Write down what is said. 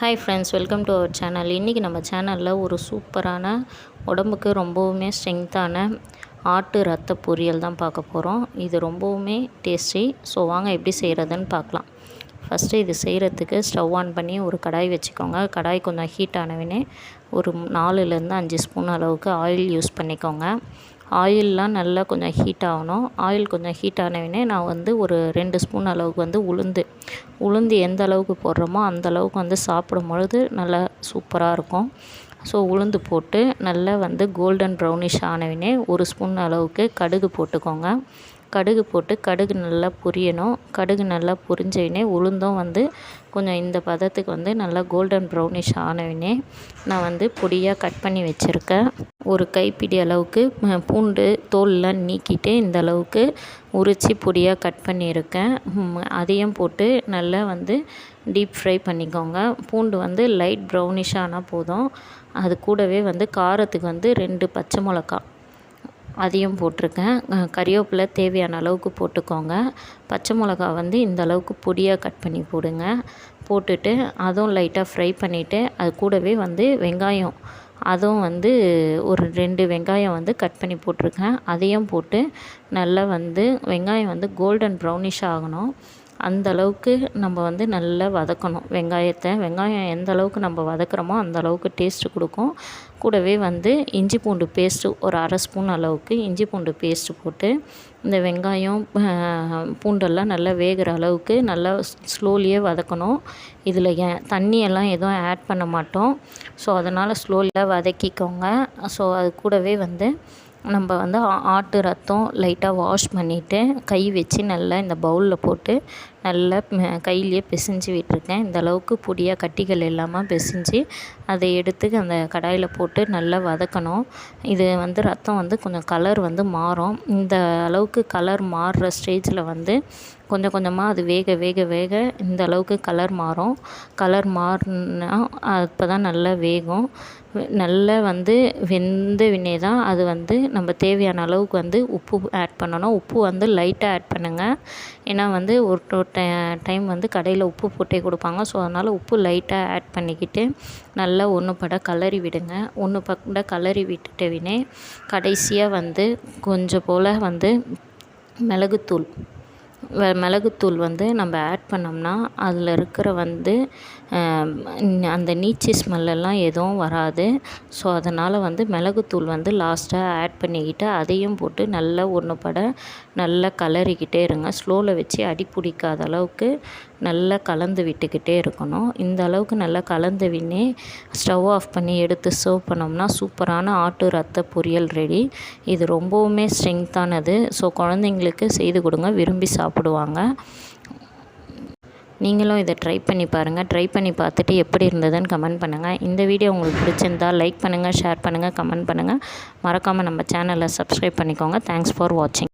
Hi friends welcome to our channel இன்றைக்கி நம்ம சேனலில் ஒரு சூப்பரான உடம்புக்கு ரொம்பவுமே ஸ்ட்ரெங்த்தான ஆட்டு ரத்த பொரியல் தான் பார்க்க போகிறோம் இது ரொம்பவுமே டேஸ்டி ஸோ வாங்க எப்படி செய்கிறதுன்னு பார்க்கலாம். ஃபஸ்ட்டு இது செய்கிறதுக்கு ஸ்டவ் ஆன் பண்ணி ஒரு கடாய் வச்சுக்கோங்க. கடாய் கொஞ்சம் ஹீட் ஆனவனே ஒரு நாலுலேருந்து அஞ்சு ஸ்பூன் அளவுக்கு ஆயில் யூஸ் பண்ணிக்கோங்க. ஆயிலெலாம் நல்லா கொஞ்சம் ஹீட் ஆகணும். ஆயில் கொஞ்சம் ஹீட் ஆனவுடனே நான் வந்து ஒரு ரெண்டு ஸ்பூன் அளவுக்கு வந்து உளுந்து. உளுந்து எந்த அளவுக்கு போடுறோமோ அந்த அளவுக்கு வந்து சாப்பிடும் பொழுது நல்லா சூப்பராக இருக்கும். ஸோ உளுந்து போட்டு நல்லா வந்து கோல்டன் ப்ரௌனிஷ் ஆனவுடனே ஒரு ஸ்பூன் அளவுக்கு கடுகு போட்டுக்கோங்க. கடுகு போட்டு கடுகு நல்லா பொரியணும். கடுகு நல்லா பொரிஞ்சவுடனே உளுந்தும் வந்து கொஞ்சம் இந்த பதத்துக்கு வந்து நல்லா கோல்டன் ப்ரௌனிஷ் ஆனவுடனே நான் வந்து பொடியாக கட் பண்ணி வச்சுருக்கேன். ஒரு கைப்பிடி அளவுக்கு பூண்டு தோல்லாம் நீக்கிட்டு இந்த அளவுக்கு உரித்து பொடியாக கட் பண்ணியிருக்கேன். அதையும் போட்டு நல்லா வந்து டீப் ஃப்ரை பண்ணிக்கோங்க. பூண்டு வந்து லைட் ப்ரௌனிஷ் ஆனால் போதும். அது கூடவே வந்து காரத்துக்கு வந்து ரெண்டு பச்சை மிளகா அதையும் போட்டிருக்கேன். கறிவேப்பிலை தேவையான அளவுக்கு போட்டுக்கோங்க. பச்சை மிளகா வந்து இந்த அளவுக்கு பொடியாக கட் பண்ணி போடுங்க. போட்டுட்டு அதுவும் லைட்டாக ஃப்ரை பண்ணிவிட்டு அது கூடவே வந்து வெங்காயம். அதுவும் வந்து ஒரு ரெண்டு வெங்காயம் வந்து கட் பண்ணி போட்டிருக்கேன். அதையும் போட்டு நல்லா வந்து வெங்காயம் வந்து கோல்டன் ப்ரௌனிஷ் ஆகணும். அந்த அளவுக்கு நம்ம வந்து நல்லா வதக்கணும். வெங்காயத்தை வெங்காயம் எந்த அளவுக்கு நம்ம வதக்குறோமோ அந்த அளவுக்கு டேஸ்ட்டு கொடுக்கும். கூடவே வந்து இஞ்சி பூண்டு பேஸ்ட்டு ஒரு அரை ஸ்பூன் அளவுக்கு இஞ்சி பூண்டு பேஸ்ட்டு போட்டு இந்த வெங்காயம் பூண்டெல்லாம் நல்லா வேகிற அளவுக்கு நல்லா ஸ்லோலியே வதக்கணும். இதில் ஏன் தண்ணியெல்லாம் எதுவும் ஆட் பண்ண மாட்டோம். ஸோ அதனால் ஸ்லோலியாக வதக்கிக்கோங்க. ஸோ அது கூடவே வந்து நம்ம வந்து ஆட்டு ரத்தம் லைட்டாக வாஷ் பண்ணிவிட்டு கை வச்சு நல்லா இந்த பவுலில் போட்டு நல்லா கையிலேயே பிசைஞ்சு விட்டுருக்கேன். இந்த அளவுக்கு பொடியாக கட்டிகள் இல்லாமல் பிசைஞ்சு அதை எடுத்து அந்த கடாயில் போட்டு நல்லா வதக்கணும். இது வந்து ரத்தம் வந்து கொஞ்சம் கலர் வந்து மாறும். இந்த அளவுக்கு கலர் மாறுற ஸ்டேஜில் வந்து கொஞ்சம் கொஞ்சமாக அது வேக வேக வேக இந்த அளவுக்கு கலர் மாறும். கலர் மாறினா அப்போ தான் நல்லா வேகும். நல்லா வந்து வெந்த வினே தான் அது வந்து நம்ம தேவையான அளவுக்கு வந்து உப்பு ஆட் பண்ணணும். உப்பு வந்து லைட்டாக ஆட் பண்ணுங்கள் ஏன்னா வந்து ஒரு டைம் வந்து கடையில் உப்பு போட்டே கொடுப்பாங்க. ஸோ அதனால் உப்பு லைட்டாக ஆட் பண்ணிக்கிட்டு நல்லா ஒன்று பட கலரி விடுங்க. ஒன்று பட கலரி விட்டுட்டு வினே கடைசியாக வந்து கொஞ்சம் போல் வந்து மிளகுத்தூள் மிளகுத்தூள் வந்து நம்ம ஆட் பண்ணோம்னா அதில் இருக்கிற வந்து அந்த நீச்சி ஸ்மெல்லெல்லாம் எதுவும் வராது. ஸோ அதனால் வந்து மிளகுத்தூள் வந்து லாஸ்ட்டாக ஆட் பண்ணிக்கிட்டு அதையும் போட்டு நல்லா ஒன்று பட நல்லா கலரிக்கிட்டே இருங்க. ஸ்லோவில் வச்சு அடி பிடிக்காத அளவுக்கு நல்லா கலந்து விட்டுக்கிட்டே இருக்கணும். இந்த அளவுக்கு நல்லா கலந்து வின்னே ஸ்டவ் ஆஃப் பண்ணி எடுத்து சர்வ் பண்ணோம்னா சூப்பரான ஆட்டு ரத்த பொரியல் ரெடி இது ரொம்பவுமே ஸ்ட்ரெங்த்தானது ஸோ குழந்தைங்களுக்கு செய்து கொடுங்க. விரும்பி சாப்பிடுவாங்க. நீங்களும் இதை ட்ரை பண்ணி பாருங்கள் ட்ரை பண்ணி பார்த்துட்டு எப்படி இருந்ததுன்னு கமெண்ட் பண்ணுங்கள் இந்த வீடியோ உங்களுக்கு பிடிச்சிருந்தால் லைக் பண்ணுங்கள் ஷேர் பண்ணுங்கள் கமெண்ட் பண்ணுங்கள் மறக்காமல் நம்ம சேனலை சப்ஸ்கிரைப் பண்ணிக்கோங்க. தேங்க்ஸ் ஃபார் வாட்சிங்